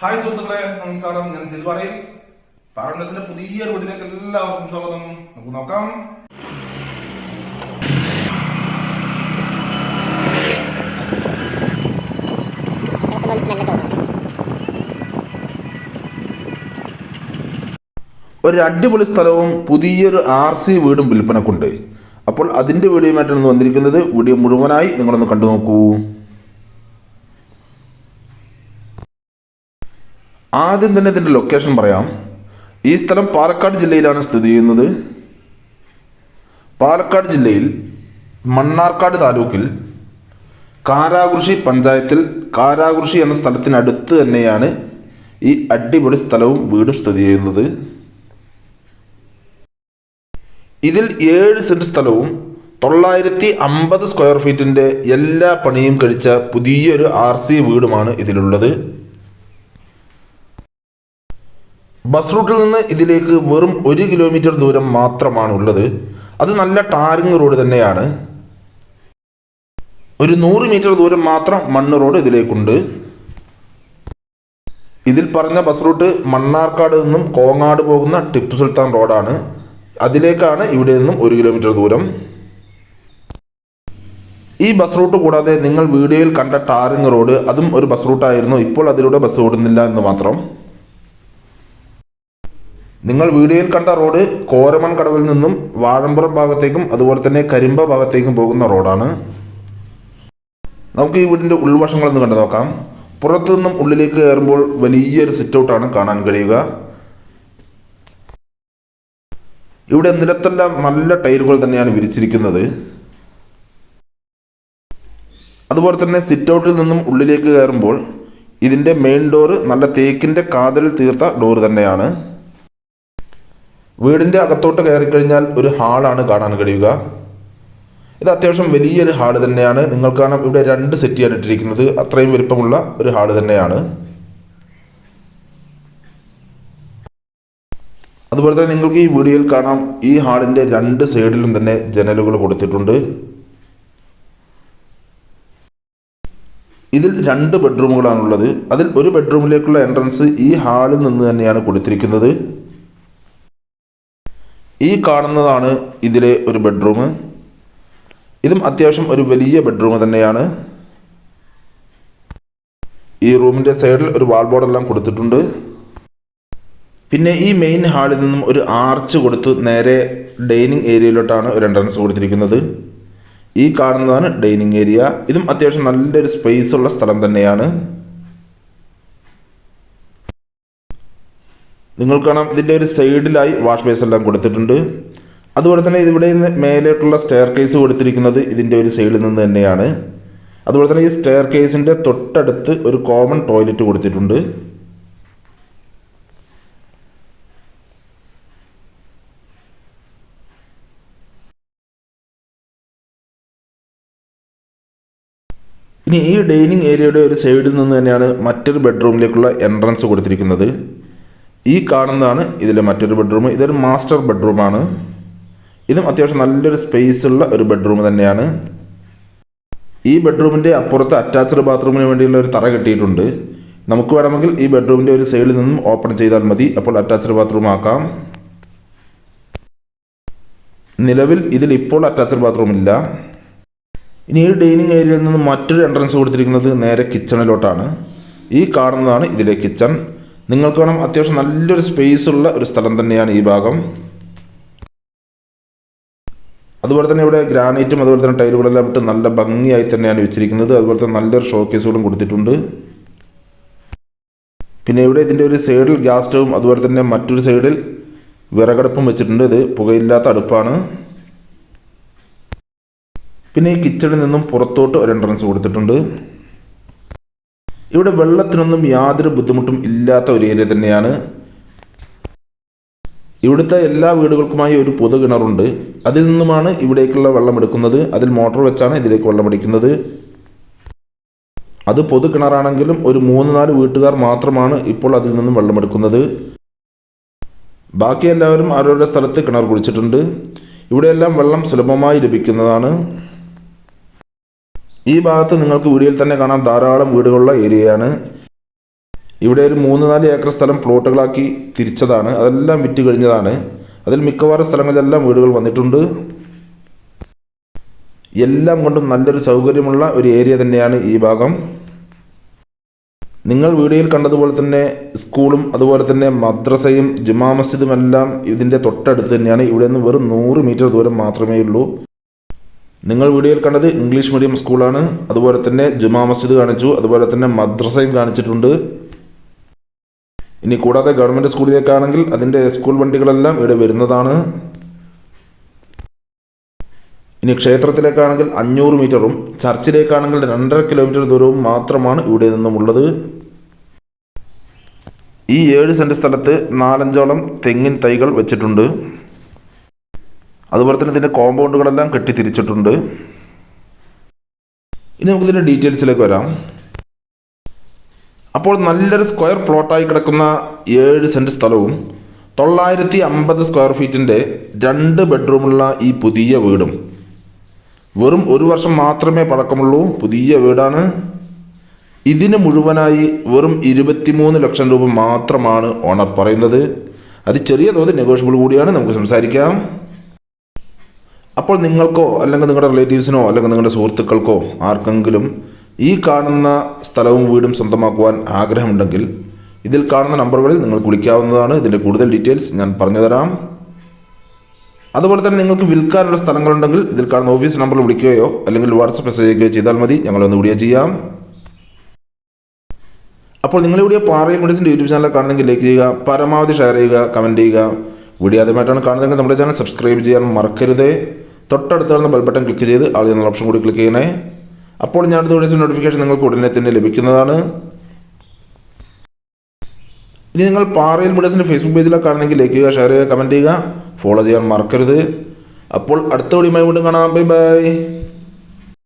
Hi സുഹൃത്തുക്കളെ നമസ്കാരം. ഞാൻ സിൽ പറയും. പാരഡൈസിന്റെ പുതിയ വീട്ടിലേക്ക് എല്ലാവർക്കും സ്വാഗതം. നമുക്ക് നോക്കാം. ഒരു അടിപൊളി സ്ഥലവും പുതിയൊരു ആർ സി വീടും വിൽപ്പനക്കുണ്ട്. അപ്പോൾ അതിന്റെ വീഡിയോയുമായിട്ടാണ് വന്നിരിക്കുന്നത്. വീഡിയോ മുഴുവനായി നിങ്ങളൊന്ന് കണ്ടു നോക്കൂ. ആദ്യം തന്നെ ഇതിന്റെ ലൊക്കേഷൻ പറയാം. ഈ സ്ഥലം പാലക്കാട് ജില്ലയിലാണ് സ്ഥിതി ചെയ്യുന്നത്. പാലക്കാട് ജില്ലയിൽ മണ്ണാർക്കാട് താലൂക്കിൽ കാരാകൃഷി പഞ്ചായത്തിൽ കാരാകൃഷി എന്ന സ്ഥലത്തിനടുത്ത് തന്നെയാണ് ഈ അടിപൊളി സ്ഥലവും വീടും സ്ഥിതി ചെയ്യുന്നത്. ഇതിൽ ഏഴ് സെന്റ് സ്ഥലവും തൊള്ളായിരത്തി അമ്പത് സ്ക്വയർ ഫീറ്റിന്റെ എല്ലാ പണിയും കഴിച്ച പുതിയൊരു ആർ സി വീടുമാണ് ഇതിലുള്ളത്. ബസ് റൂട്ടിൽ നിന്ന് ഇതിലേക്ക് വെറും ഒരു കിലോമീറ്റർ ദൂരം മാത്രമാണ് ഉള്ളത് അത് നല്ല ടാറിങ് റോഡ് തന്നെയാണ്. ഒരു നൂറ് മീറ്റർ ദൂരം മാത്രം മണ്ണ് റോഡ് ഇതിലേക്കുണ്ട്. ഇതിൽ പറഞ്ഞ ബസ് റൂട്ട് മണ്ണാർക്കാട് നിന്നും കോങ്ങാട് പോകുന്ന ടിപ്പു സുൽത്താൻ റോഡാണ് അതിലേക്കാണ് ഇവിടെ നിന്നും ഒരു കിലോമീറ്റർ ദൂരം. ഈ ബസ് റൂട്ട് കൂടാതെ നിങ്ങൾ വീഡിയോയിൽ കണ്ട ടാറിങ് റോഡ് അതും ഒരു ബസ് റൂട്ടായിരുന്നു ഇപ്പോൾ അതിലൂടെ ബസ് ഓടുന്നില്ല എന്ന് മാത്രം. നിങ്ങൾ വീഡിയോയിൽ കണ്ട റോഡ് കോരമൺ കടവിൽ നിന്നും വാഴമ്പുറം ഭാഗത്തേക്കും അതുപോലെ തന്നെ കരിമ്പ ഭാഗത്തേക്കും പോകുന്ന റോഡാണ് നമുക്ക് ഈ വീടിന്റെ ഉൾവശങ്ങളൊന്ന് കണ്ടു നോക്കാം. പുറത്തു നിന്നും ഉള്ളിലേക്ക് കയറുമ്പോൾ വലിയൊരു സിറ്റ് ഔട്ടാണ് കാണാൻ കഴിയുക. ഇവിടെ നിലത്തെല്ലാം നല്ല ടൈലുകൾ തന്നെയാണ് വിരിച്ചിരിക്കുന്നത്. അതുപോലെ തന്നെ സിറ്റ് ഔട്ടിൽ നിന്നും ഉള്ളിലേക്ക് കയറുമ്പോൾ ഇതിന്റെ മെയിൻ ഡോറ് നല്ല തേക്കിന്റെ കാതലിൽ തീർത്ത ഡോറ് തന്നെയാണ്. വീടിന്റെ അകത്തോട്ട് കയറിക്കഴിഞ്ഞാൽ ഒരു ഹാളാണ് കാണാൻ കഴിയുക. ഇത് അത്യാവശ്യം വലിയൊരു ഹാൾ തന്നെയാണ്. നിങ്ങൾ കാണാം ഇവിടെ രണ്ട് സെറ്റ് ചെയ്യാൻ ഇട്ടിരിക്കുന്നത്. അത്രയും വലുപ്പമുള്ള ഒരു ഹാൾ തന്നെയാണ്. അതുപോലെ തന്നെ നിങ്ങൾക്ക് ഈ വീഡിയോയിൽ കാണാം. ഈ ഹാളിന്റെ രണ്ട് സൈഡിലും തന്നെ ജനലുകൾ കൊടുത്തിട്ടുണ്ട്. ഇതിൽ രണ്ട് ബെഡ്റൂമുകളാണുള്ളത്. അതിൽ ഒരു ബെഡ്റൂമിലേക്കുള്ള എൻട്രൻസ് ഈ ഹാളിൽ നിന്ന് തന്നെയാണ് കൊടുത്തിരിക്കുന്നത്. ഈ കാണുന്നതാണ് ഇതിലെ ഒരു ബെഡ്റൂം ഇതും അത്യാവശ്യം ഒരു വലിയ ബെഡ്റൂം തന്നെയാണ്. ഈ റൂമിന്റെ സൈഡിൽ ഒരു വാൾ ബോർഡെല്ലാം കൊടുത്തിട്ടുണ്ട്. പിന്നെ ഈ മെയിൻ ഹാളിൽ നിന്നും ഒരു ആർച്ച് കൊടുത്ത് നേരെ ഡൈനിങ് ഏരിയയിലോട്ടാണ് ഒരു എൻട്രൻസ് കൊടുത്തിരിക്കുന്നത്. ഈ കാണുന്നതാണ് ഡൈനിങ് ഏരിയ ഇതും അത്യാവശ്യം നല്ലൊരു സ്പേസ് ഉള്ള സ്ഥലം തന്നെയാണ്. നിങ്ങൾ കാണാം ഇതിന്റെ ഒരു സൈഡിലായി വാഷ് ബേസ് എല്ലാം കൊടുത്തിട്ടുണ്ട്. അതുപോലെ തന്നെ ഇവിടെ നിന്ന് മേലോട്ടുള്ള സ്റ്റെയർ കേസ് കൊടുത്തിരിക്കുന്നത് ഇതിന്റെ ഒരു സൈഡിൽ നിന്ന് തന്നെയാണ്. അതുപോലെ തന്നെ ഈ സ്റ്റെയർ കേസിന്റെ തൊട്ടടുത്ത് ഒരു കോമൺ ടോയ്ലറ്റ് കൊടുത്തിട്ടുണ്ട്. ഇനി ഈ ഡൈനിങ് ഏരിയയുടെ ഒരു സൈഡിൽ നിന്ന് തന്നെയാണ് മറ്റൊരു ബെഡ്റൂമിലേക്കുള്ള എൻട്രൻസ് കൊടുത്തിരിക്കുന്നത്. ഈ കാണുന്നതാണ് ഇതിലെ മറ്റൊരു ബെഡ്റൂം ഇതൊരു മാസ്റ്റർ ബെഡ്റൂമാണ് ഇതും അത്യാവശ്യം നല്ലൊരു സ്പേസ് ഉള്ള ഒരു ബെഡ്റൂം തന്നെയാണ്. ഈ ബെഡ്റൂമിന്റെ അപ്പുറത്ത് അറ്റാച്ച്ഡ് ബാത്റൂമിന് വേണ്ടിയുള്ള ഒരു തറ കെട്ടിയിട്ടുണ്ട്. നമുക്ക് വേണമെങ്കിൽ ഈ ബെഡ്റൂമിന്റെ ഒരു സൈഡിൽ നിന്നും ഓപ്പൺ ചെയ്താൽ മതി. അപ്പോൾ അറ്റാച്ച്ഡ് ബാത്റൂം ആക്കാം. നിലവിൽ ഇതിൽ ഇപ്പോൾ അറ്റാച്ച്ഡ് ബാത്റൂം ഇല്ല. ഇനി ഈ ഡൈനിങ് ഏരിയയിൽ നിന്ന് മറ്റൊരു എൻട്രൻസ് കൊടുത്തിരിക്കുന്നത് നേരെ കിച്ചണിലോട്ടാണ് ഈ കാണുന്നതാണ് ഇതിലെ കിച്ചൺ നിങ്ങൾക്ക് വേണം അത്യാവശ്യം നല്ലൊരു സ്പേസ് ഉള്ള ഒരു സ്ഥലം തന്നെയാണ് ഈ ഭാഗം. അതുപോലെ തന്നെ ഇവിടെ ഗ്രാനൈറ്റും അതുപോലെ തന്നെ ടൈലുകളെല്ലാം ഇട്ട് നല്ല ഭംഗിയായി തന്നെയാണ് വെച്ചിരിക്കുന്നത്. അതുപോലെ തന്നെ നല്ലൊരു ഷോക്കേസുകളും കൊടുത്തിട്ടുണ്ട്. പിന്നെ ഇവിടെ ഇതിന്റെ ഒരു സൈഡിൽ ഗ്യാസ് സ്റ്റവും അതുപോലെ തന്നെ മറ്റൊരു സൈഡിൽ വിറകടുപ്പും വെച്ചിട്ടുണ്ട്. ഇത് പുകയില്ലാത്ത അടുപ്പാണ്. പിന്നെ ഈ കിച്ചണിൽ നിന്നും പുറത്തോട്ട് ഒരു എൻട്രൻസ് കൊടുത്തിട്ടുണ്ട്. ഇവിടെ വെള്ളത്തിനൊന്നും യാതൊരു ബുദ്ധിമുട്ടും ഇല്ലാത്ത ഒരു ഏരിയ തന്നെയാണ്. ഇവിടുത്തെ എല്ലാ വീടുകൾക്കുമായി ഒരു പൊതു കിണറുണ്ട് അതിൽ നിന്നുമാണ് ഇവിടേക്കുള്ള വെള്ളം എടുക്കുന്നത്. അതിൽ മോട്ടോർ വെച്ചാണ് ഇതിലേക്ക് വെള്ളം അടിക്കുന്നത്. അത് പൊതു കിണറാണെങ്കിലും ഒരു മൂന്ന് നാല് വീട്ടുകാർ മാത്രമാണ് ഇപ്പോൾ അതിൽ നിന്നും വെള്ളമെടുക്കുന്നത് ബാക്കി എല്ലാവരും അവരവരുടെ സ്ഥലത്ത് കിണർ കുടിച്ചിട്ടുണ്ട് ഇവിടെയെല്ലാം വെള്ളം സുലഭമായി ലഭിക്കുന്നതാണ്. ഈ ഭാഗത്ത് നിങ്ങൾക്ക് വീഡിയോയിൽ തന്നെ കാണാം ധാരാളം വീടുകളുള്ള ഏരിയയാണ്. ഇവിടെ ഒരു മൂന്ന് നാല് ഏക്കർ സ്ഥലം പ്ലോട്ടുകളാക്കി തിരിച്ചതാണ്. അതെല്ലാം വിറ്റ് കഴിഞ്ഞതാണ്. അതിൽ മിക്കവാറും സ്ഥലങ്ങളിലെല്ലാം വീടുകൾ വന്നിട്ടുണ്ട്. എല്ലാം കൊണ്ടും നല്ലൊരു സൗകര്യമുള്ള ഒരു ഏരിയ തന്നെയാണ് ഈ ഭാഗം. നിങ്ങൾ വീഡിയോയിൽ കണ്ടതുപോലെ തന്നെ സ്കൂളും അതുപോലെ തന്നെ മദ്രസയും ജുമാ മസ്ജിദും എല്ലാം ഇതിന്റെ തൊട്ടടുത്ത് തന്നെയാണ്. ഇവിടെ നിന്ന് വെറും നൂറ് മീറ്റർ ദൂരം മാത്രമേ ഉള്ളൂ. നിങ്ങൾ വീഡിയോയിൽ കണ്ടത് ഇംഗ്ലീഷ് മീഡിയം സ്കൂളാണ്. അതുപോലെ തന്നെ ജുമാ മസ്ജിദ് കാണിച്ചു. അതുപോലെ തന്നെ മദ്രസയും കാണിച്ചിട്ടുണ്ട്. ഇനി കൂടാതെ ഗവൺമെന്റ് സ്കൂളിലേക്കാണെങ്കിൽ അതിന്റെ സ്കൂൾ വണ്ടികളെല്ലാം ഇവിടെ വരുന്നതാണ്. ഇനി ക്ഷേത്രത്തിലേക്കാണെങ്കിൽ അഞ്ഞൂറ് മീറ്ററും ചർച്ചിലേക്കാണെങ്കിൽ രണ്ടര കിലോമീറ്റർ ദൂരവും മാത്രമാണ് ഇവിടെ നിന്നുമുള്ളത്. ഈ ഏഴ് സെന്റ് സ്ഥലത്ത് നാലഞ്ചോളം തെങ്ങിൻ തൈകൾ വെച്ചിട്ടുണ്ട്. അതുപോലെ തന്നെ ഇതിന്റെ കോമ്പൗണ്ടുകളെല്ലാം കെട്ടി തിരിച്ചിട്ടുണ്ട് ഇനി നമുക്കിതിന്റെ ഡീറ്റെയിൽസിലേക്ക് വരാം. അപ്പോൾ നല്ലൊരു സ്ക്വയർ പ്ലോട്ടായി കിടക്കുന്ന ഏഴ് സെന്റ് സ്ഥലവും തൊള്ളായിരത്തി അമ്പത് സ്ക്വയർ ഫീറ്റിന്റെ രണ്ട് ബെഡ്റൂമുള്ള ഈ പുതിയ വീടും. വെറും ഒരു വർഷം മാത്രമേ പഴക്കമുള്ളൂ പുതിയ വീടാണ്. ഇതിന് മുഴുവനായി വെറും ഇരുപത്തിമൂന്ന് ലക്ഷം രൂപ മാത്രമാണ് ഓണർ പറയുന്നത്. അത് ചെറിയ തോതിൽ നെഗോഷ്യബിൾ കൂടിയാണ്. നമുക്ക് സംസാരിക്കാം. അപ്പോൾ നിങ്ങൾക്കോ അല്ലെങ്കിൽ നിങ്ങളുടെ റിലേറ്റീവ്സിനോ അല്ലെങ്കിൽ നിങ്ങളുടെ സുഹൃത്തുക്കൾക്കോ ആർക്കെങ്കിലും ഈ കാണുന്ന സ്ഥലവും വീടും സ്വന്തമാക്കുവാൻ ആഗ്രഹമുണ്ടെങ്കിൽ ഇതിൽ കാണുന്ന നമ്പറുകളിൽ നിങ്ങൾക്ക് വിളിക്കാവുന്നതാണ് ഇതിന്റെ കൂടുതൽ ഡീറ്റെയിൽസ് ഞാൻ പറഞ്ഞുതരാം അതുപോലെ തന്നെ നിങ്ങൾക്ക് വിൽക്കാനുള്ള സ്ഥലങ്ങളുണ്ടെങ്കിൽ ഇതിൽ കാണുന്ന ഓഫീസ് നമ്പറിൽ വിളിക്കുകയോ അല്ലെങ്കിൽ വാട്സപ്പ് മെസ്സേജ് അയക്കുകയോ ചെയ്താൽ മതി. ഞങ്ങളൊന്ന് വീഡിയോ ചെയ്യാം. അപ്പോൾ നിങ്ങൾ ഇവിടെ പാറയിൽ മെഡിസിന്റെ യൂട്യൂബ് ചാനൽ കാണുന്നെങ്കിൽ ലൈക്ക് ചെയ്യുക പരമാവധി ഷെയർ ചെയ്യുക കമന്റ് ചെയ്യുക. വീഡിയോ ആദ്യമായിട്ടാണ് കാണുന്നതെങ്കിൽ നമ്മുടെ ചാനൽ സബ്സ്ക്രൈബ് ചെയ്യാൻ മറക്കരുത്. തൊട്ടടുത്ത് വരുന്ന ബെൽ ബട്ടൺ ക്ലിക്ക് ചെയ്ത് ആൾ എന്നുള്ള ഓപ്ഷൻ കൂടി ക്ലിക്ക് ചെയ്യണേ. അപ്പോൾ ഞാൻ അടുത്ത വീഡിയോസിന്റെ നോട്ടിഫിക്കേഷൻ നിങ്ങൾക്ക് ഉടനെ തന്നെ ലഭിക്കുന്നതാണ്. ഇനി നിങ്ങൾ പാറയിൽ മുഡസിന്റെ ഫേസ്ബുക്ക് പേജിലൊക്കെ കാണുന്നെങ്കിൽ ലൈക്ക് ചെയ്യുക ഷെയർ ചെയ്യുക കമന്റ് ചെയ്യുക. ഫോളോ ചെയ്യാൻ മറക്കരുത്. അപ്പോൾ അടുത്ത വീഡിയോ വീണ്ടും കാണാം. Bye bye